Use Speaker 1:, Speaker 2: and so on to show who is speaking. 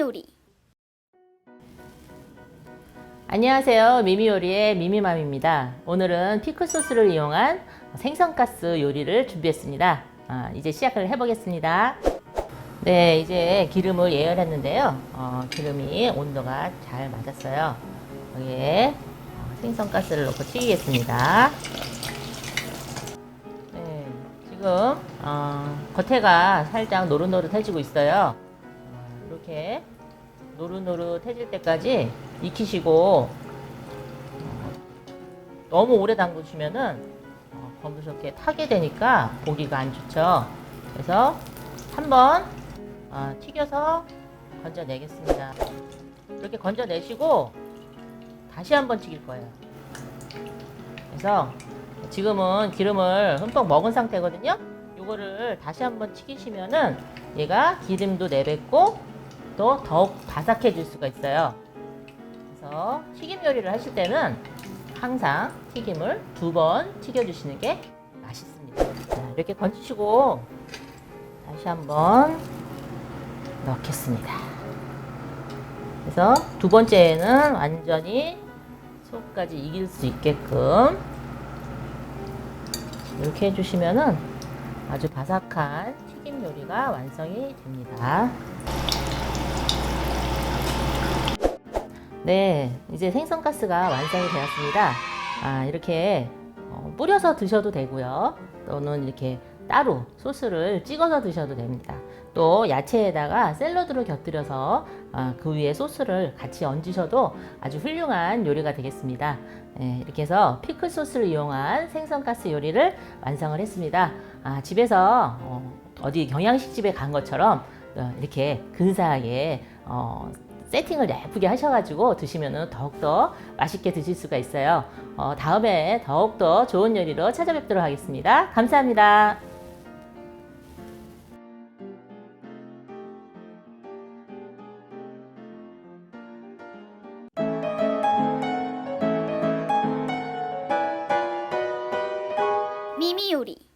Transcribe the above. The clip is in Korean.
Speaker 1: 요리
Speaker 2: 안녕하세요. 미미요리의 미미맘입니다. 오늘은 피클 소스를 이용한 생선가스 요리를 준비했습니다. 아, 이제 시작을 해보겠습니다. 네, 이제 기름을 예열했는데요. 어, 기름이 온도가 잘 맞았어요. 여기에 어, 생선가스를 넣고 튀기겠습니다. 네, 지금 어, 겉에가 살짝 노릇노릇해지고 있어요. 어, 이렇게 노릇노릇해질 때까지 익히시고 어, 너무 오래 담그시면은 어, 검은색게 타게 되니까 보기가 안 좋죠. 그래서 한번 어, 튀겨서 건져내겠습니다. 이렇게 건져내시고 다시 한번 튀길 거예요. 그래서 지금은 기름을 흠뻑 먹은 상태거든요. 요거를 다시 한번 튀기시면은 얘가 기름도 내뱉고 또 더욱 바삭해질 수가 있어요. 그래서 튀김 요리를 하실 때는 항상 튀김을 두 번 튀겨주시는 게 맛있습니다. 자, 이렇게 건지시고 다시 한번 넣겠습니다. 그래서 두 번째에는 완전히 속까지 이길 수 있게끔 이렇게 해주시면은 아주 바삭한 튀김 요리가 완성이 됩니다. 네, 이제 생선가스가 완성이 되었습니다. 아, 이렇게 어, 뿌려서 드셔도 되고요. 또는 이렇게 따로 소스를 찍어서 드셔도 됩니다. 또 야채에다가 샐러드로 곁들여서 아, 그 위에 소스를 같이 얹으셔도 아주 훌륭한 요리가 되겠습니다. 네, 이렇게 해서 피클 소스를 이용한 생선가스 요리를 완성을 했습니다. 아, 집에서 어, 어디 경양식집에 간 것처럼 어, 이렇게 근사하게 어, 세팅을 예쁘게 하셔가지고 드시면 더욱더 맛있게 드실 수가 있어요. 어, 다음에 더욱더 좋은 요리로 찾아뵙도록 하겠습니다. 감사합니다.
Speaker 1: 미미 요리